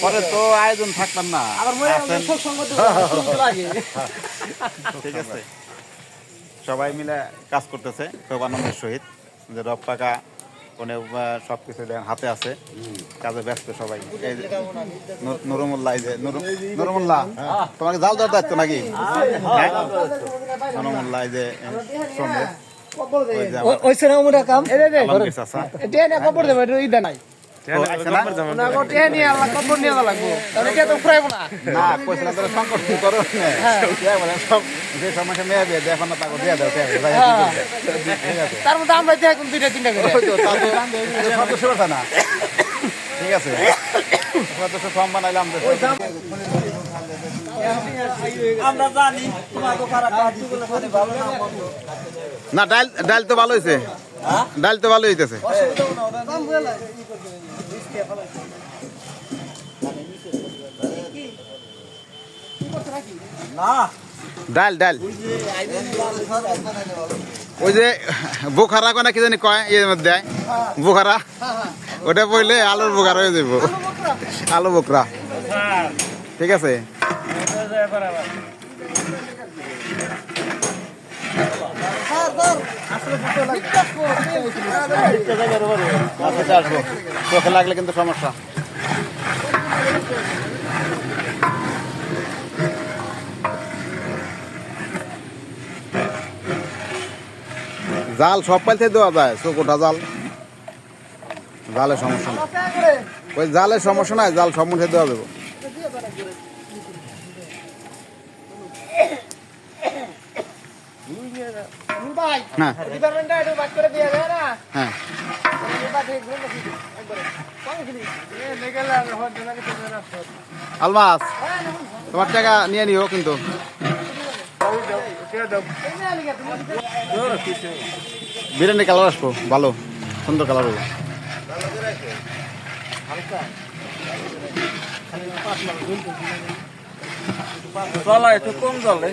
পরে তো আয়োজন থাকতাম না। আবার লাগে। ঠিক আছে। সবাই মিলে কাজ করতেছে খুব আনন্দের সহিত। যে রব কাকা ওনে সব কিছু হাতে আছে। কাজে ব্যস্ত সবাই। নুরুমুল্লাহ এই যে নুরু- নুরুমুল্লাহ তোমাকে জাল দেওয়ার দায়িত্ব নাকি? হ্যাঁ? নুরুমুল্লাহ এই যে ওই ওই সেনা কাম। এটা না কবর দেবে এটা ইদা নাই। ও, আছে না? না গোটে নিয়ে আল্লাহ কবর নিয়ে লাগবো। তাহলে এটা তো ফুরাইবো না। না কইছিলাম তোরা মধ্যে আমরা দুইটা তিনটা করে। না। ঠিক আছে। না ডাল ডাল তো ভালো হয়েছে ডাল তো ভালো হইতেছে। ডাল ডাল। ওই যে বোখারা কোনা কি জানি কয় এর মধ্যে বোখারা। ওটা পড়লে আলুর বোখারা হয়ে যাব আলু বোকরা ঠিক আছে? চোখে লাগলে কিন্তু সমস্যা জাল সব পাইতে দেওয়া যায় চোখোটা জাল। জালের সমস্যা ওই জালের সমস্যা নাই, জাল সব মুঠে দেওয়া যাবে। ভাই। হ্যাঁ ডিপার্টমেন্টটা একটু বাদ করে দিয়ে যায় না। হ্যাঁ। আলমাস তোমার টাকা নিয়ে নিও কিন্তু। বিরিয়ানি কালার আসব ভালো সুন্দর কালার হবে। চলা একটু কম চলে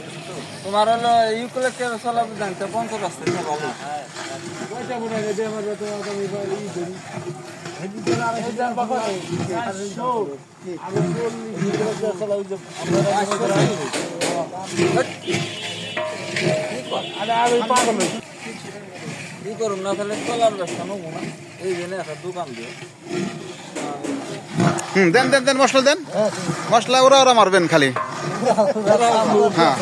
তোমার হলো ইউকুলেক্টের চলা জানতে পঞ্চাশ আসতে কি করুন না তাহলে চলার ব্যবসা নেব না এই জন্য একটা দোকান দিয়ে হুম দেন দেন দেন মশলা দেন। মশলা ওরা ওরা মারবেন খালি। হ্যাঁ।